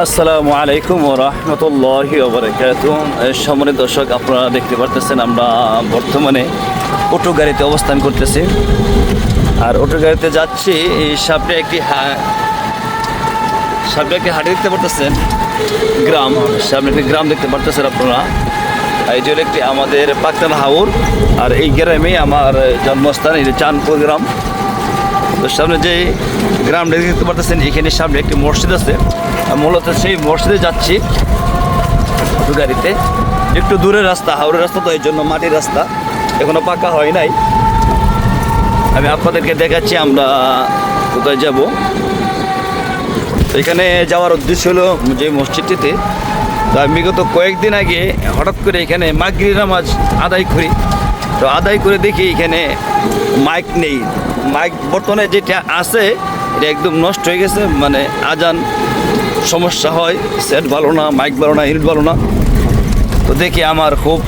আসসালামু আলাইকুম রহমতুল্লাহি সম্মানিত দর্শক, আপনারা দেখতে পারতেছেন আমরা বর্তমানে অটো গাড়িতে অবস্থান করতেছি। আর অটো গাড়িতে যাচ্ছি সামনে একটি সামনে একটি হাটে দেখতে পারতেছেন, গ্রাম। সামনে একটি গ্রাম দেখতে পারতেছেন আপনারা। এই যে একটি আমাদের পাকতাল হাউর, আর এই গ্রামে আমার জন্মস্থান, এই চাঁদপুর গ্রাম। তো সামনে যে গ্রামটা দেখতে পারতেছেন, এখানে সামনে একটি মসজিদ আছে। মূলত সেই মসজিদে যাচ্ছি গাড়িতে। একটু দূরের রাস্তা, হাওড়ের রাস্তা তো এই জন্য মাটির রাস্তা। এখনও পাকা হয় নাই। আমি আপনাদেরকে দেখাচ্ছি, আমরা কোথায় যাব। এখানে যাওয়ার উদ্দেশ্য হলো যে মসজিদটিতে, তো আমি বিগত কয়েকদিন আগে হঠাৎ করে এখানে মাগরি নামাজ আদায় করি। তো আদায় করে দেখি এখানে মাইক নেই। মাইক বর্তমানে যেটা আছে, এটা একদম নষ্ট হয়ে গেছে মানে আজান সমস্যা হয় সেট ভালো না মাইক ভালো না ইউনিট ভালো না। তো দেখি আমার খুব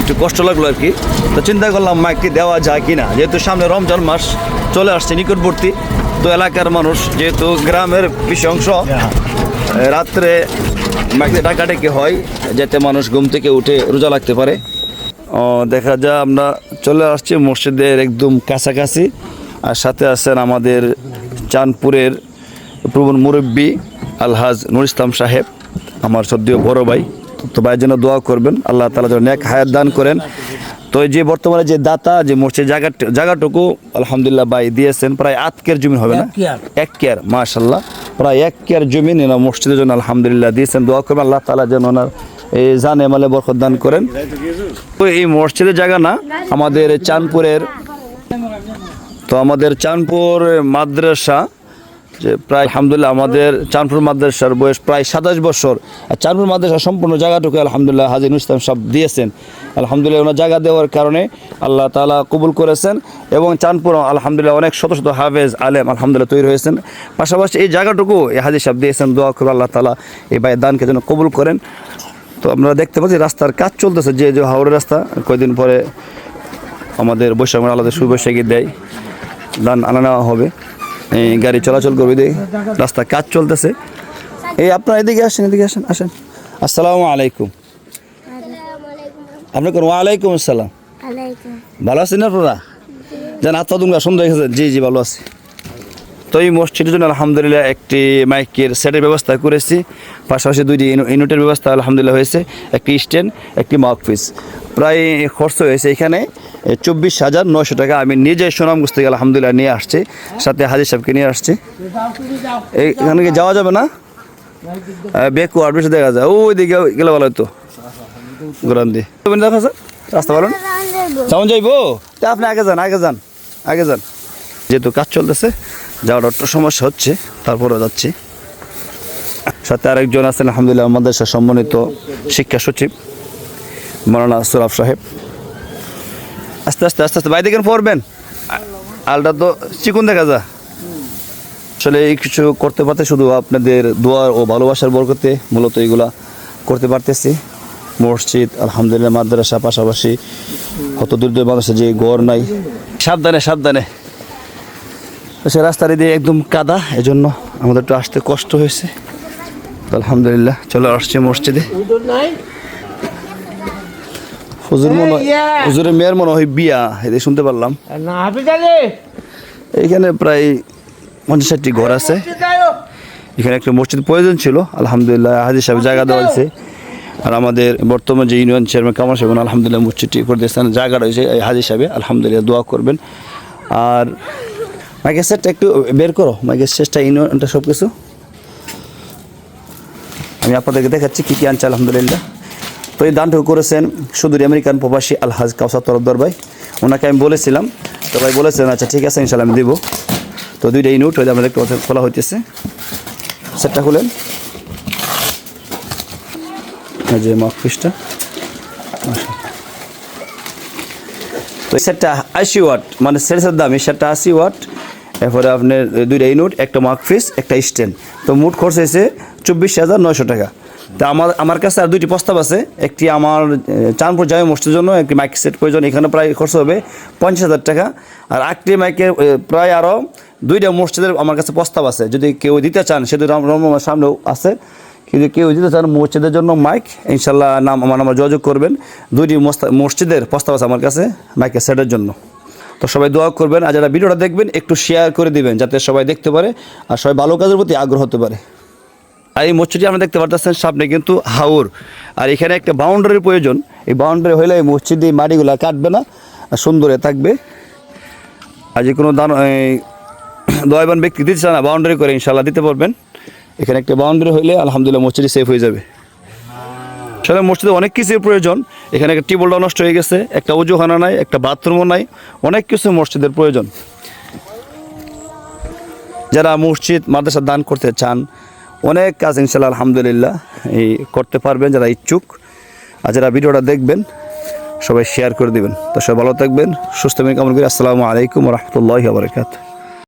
একটু কষ্ট লাগল আর কি। তো চিন্তা করলাম মাইকটি দেওয়া যায় কি না যেহেতু সামনে রমজান মাস চলে আসছে নিকটবর্তী। তো এলাকার মানুষ যেহেতু গ্রামের বেশি অংশ রাত্রে মাইকে ডাকাডাকি হয় যাতে মানুষ ঘুম থেকে উঠে রোজা লাগতে পারে। ও, দেখা যায় আমরা চলে আসছি মসজিদের একদম কাছাকাছি। আর সাথে আছেন আমাদের চাঁদপুরের প্রবণ মুরব্বী আলহাজ নুর ইসলাম সাহেব আমার সদ্য বড় ভাই। তো ভাইয়ের জন্য দোয়া করবেন আল্লাহ তালা যেন এক হায়াত দান করেন। তো এই যে বর্তমানে যে দাতা যে মসজিদ জায়গা জায়গাটুকু আলহামদুলিল্লাহ ভাই দিয়েছেন প্রায় আট কেয়ার জমি হবে না? এক কেয়ার। এক কেয়ার মাশাল্লাহ প্রায় এক কেয়ার জমি এনার মসজিদের জন্য আলহামদুলিল্লাহ দিয়েছেন। দোয়া করবেন আল্লাহ তালা যেন ওনার এই জানে মালে বরকত দান করেন। তো এই মসজিদের জায়গা না আমাদের চাঁদপুরের তো আমাদের চাঁদপুর মাদ্রাসা যে প্রায় আলহামদুলিল্লাহ আমাদের চাঁদপুর মাদ্রাসার বয়স প্রায় সাতাশ বছর। আর চাঁদপুর মাদ্রাসা সম্পূর্ণ জায়গাটুকু আলহামদুলিল্লাহ হাজির ইসলাম সব দিয়েছেন। আলহামদুলিল্লাহ ওনার জায়গা দেওয়ার কারণে আল্লাহ তালা কবুল করেছেন এবং চাঁদপুর আলহামদুলিল্লাহ অনেক শত শত হাফেজ আলেম আলহামদুলিল্লাহ তৈরি হয়েছেন। পাশাপাশি এই জায়গাটুকু এই হাজির সাহেব দিয়েছেন, দোয়া করে আল্লাহ তালা এই ভাইয়ের দানকে যেন কবুল করেন। তো আমরা দেখতে পাচ্ছি রাস্তার কাজ চলতেছে, যে যে হাওড়ের রাস্তা কয়েকদিন পরে আমাদের বৈশাখ আলাদা সুবৈশাখী দেয়। দান আনা নেওয়া হবে। গাড়ি চলাচল করবে এদিকে রাস্তা কাজ চলতেছে। এই আপনার এদিকে আসেন এদিকে আসেন আসেন। আসসালামু আলাইকুম। আপনাকে ওয়ালাইকুম আসসালাম। ভালো আছেন আপনারা? জান, আত্মা দুমরা সুন্দর গেছে জি জি, ভালো আছি। তো এই মসজিদের জন্য আলহামদুলিল্লাহ একটি মাইকের সেটের ব্যবস্থা করেছি। পাশাপাশি দুইটি ইউনিটের ব্যবস্থা আলহামদুলিল্লাহ হয়েছে। একটি স্ট্যান্ড, একটি মাউথপিস। প্রায় খরচ হয়েছে এখানে। চব্বিশ হাজার নয়শো টাকা আমি নিজে সুনামগঞ্জ থেকে আলহামদুলিল্লাহ নিয়ে আসছি, সাথে হাজির সাহেবকে নিয়ে আসছি। এখানে কি যাওয়া যাবে না? বেকু আর বেশি দেখা যায়। ওই দিকে গেলে ভালো হতো গোরান দিয়ে। দেখা যায় রাস্তা ভালো না? যেমন যাইবো? তা আপনি আগে যান আগে যান আগে যান। যেহেতু কাজ চলতেছে, যাওয়ার একটু সমস্যা হচ্ছে তারপরে যাচ্ছি। সাথে আরেকজন আছেন, আলহামদুলিল্লাহ আমাদের সম্মানিত শিক্ষা সচিব, মৌলানা সুরাফ সাহেব। আস্তে আস্তে আস্তে আস্তে, বাইরে কেন পড়বেন। আলটা তো চিকুন দেখা যা আসলে এই কিছু করতে পারতে শুধু আপনাদের দোয়া ও ভালোবাসার বরকতে মূলত এগুলা করতে পারতেছি। মসজিদ, আলহামদুলিল্লাহ, মাদ্রাসা পাশাপাশি কত দূর মানুষের যে গড় নাই। সাবধানে সাবধানে। সে রাস্তার দিয়ে একদম কাদা, এজন্য আমাদের একটু আসতে কষ্ট হয়েছে। আলহামদুলিল্লাহ, চলে আসছে মসজিদে। হুজুর মনে হুজুরের মেয়ের মনে হয় বিয়া এদের শুনতে পারলাম। না হাফিজ আলী। এইখানে প্রায় পঞ্চাশ ষাটটি ঘর আছে। এখানে একটা মসজিদ প্রয়োজন ছিল আলহামদুলিল্লাহ হাজির সাহেব জায়গা দেওয়া হয়েছে। আর আমাদের বর্তমান যে ইউনিয়ন চেয়ারম্যান কামাল সাহেব আলহামদুলিল্লাহ মসজিদটি করে দিয়েছেন। জায়গা রয়েছে এই হাজির সাহেবে আলহামদুলিল্লাহ দোয়া করবেন। আর মাইকের সেটটা একটু বের করো। মাইকের শেষটা ইউনিয়নটা সব কিছু আমি আপনাদেরকে দেখাচ্ছি কী কী আনছে আলহামদুলিল্লাহ। তো এই দানটুকু করেছেন সুদূর আমেরিকান প্রবাসী আলহাজ কাউসার তরফদার ভাই। ওনাকে আমি বলেছিলাম। তো ভাই বলেছেন আচ্ছা ঠিক আছে ইনশাল্লাহ আমি দিব। তো দুইটা ইউনিট হয়ে আমাদের খোলা হইতেছে। সেটটা খুলেন। যে মাক পিসটা তো সেটটা আশি ওয়াট মানে সেটের দাম, এই সেটটা আশি ওয়াট। এরপরে আপনার দুইটা ইউনিট, একটা মার্ক ফিস একটা স্ট্যান্ড তো মোট খরচ হয়েছে চব্বিশ হাজার নয়শো টাকা। তা আমার আমার কাছে আর দুইটি প্রস্তাব আছে। একটি আমার চাঁদপুর জামে মসজিদের জন্য একটি মাইক সেট প্রয়োজন এখানে প্রায় খরচ হবে পঞ্চাশ হাজার টাকা। আর একটি মাইকের এ, প্রায় আরও দুইটা মসজিদের আমার কাছে প্রস্তাব আছে। যদি কেউ দিতে চান সেটা রাম রমরমার সামনেও আছে। কিন্তু কেউ দিতে চান মসজিদের জন্য মাইক ইনশাল্লাহ নাম আমার নাম্বার যোগাযোগ করবেন। দুইটি মসজিদের প্রস্তাব আছে আমার কাছে মাইকের সেটের জন্য। তো সবাই দোয়া করবেন আর যারা ভিডিওটা দেখবেন একটু শেয়ার করে দিবেন যাতে সবাই দেখতে পারে আর সবাই ভালো কাজের প্রতি আগ্রহ হতে পারে। আর এই মসজিদটি আমরা দেখতে পারতেছেন সামনে কিন্তু হাওর। আর এখানে একটা বাউন্ডারির প্রয়োজন। এই বাউন্ডারি হলে এই মসজিদে এই মাটিগুলো কাটবে না সুন্দরে থাকবে। আর যে কোনো দান দয়াবান ব্যক্তি দিতে চান না, বাউন্ডারি করে ইনশাল্লাহ দিতে পারবেন। এখানে একটা বাউন্ডারি হইলে আলহামদুলিল্লাহ মসজিদে সেফ হয়ে যাবে। আসলে মসজিদে অনেক কিছুর প্রয়োজন। এখানে একটা টিউবওয়েলটাও নষ্ট হয়ে গেছে, একটা উজুখানা নাই, একটা বাথরুমও নাই, অনেক কিছু মসজিদের প্রয়োজন। যারা মসজিদ, মাদ্রাসা দান করতে চান অনেক কাজ ইনশাল্লাহ, আলহামদুলিল্লাহ, এই করতে পারবেন যারা ইচ্ছুক। আর যারা ভিডিওটা দেখবেন, সবাই শেয়ার করে দিবেন। তো সবাই ভালো থাকবেন, সুস্থ কামন করি আসসালামু আলাইকুম রহমতুল্লাহ বারকাত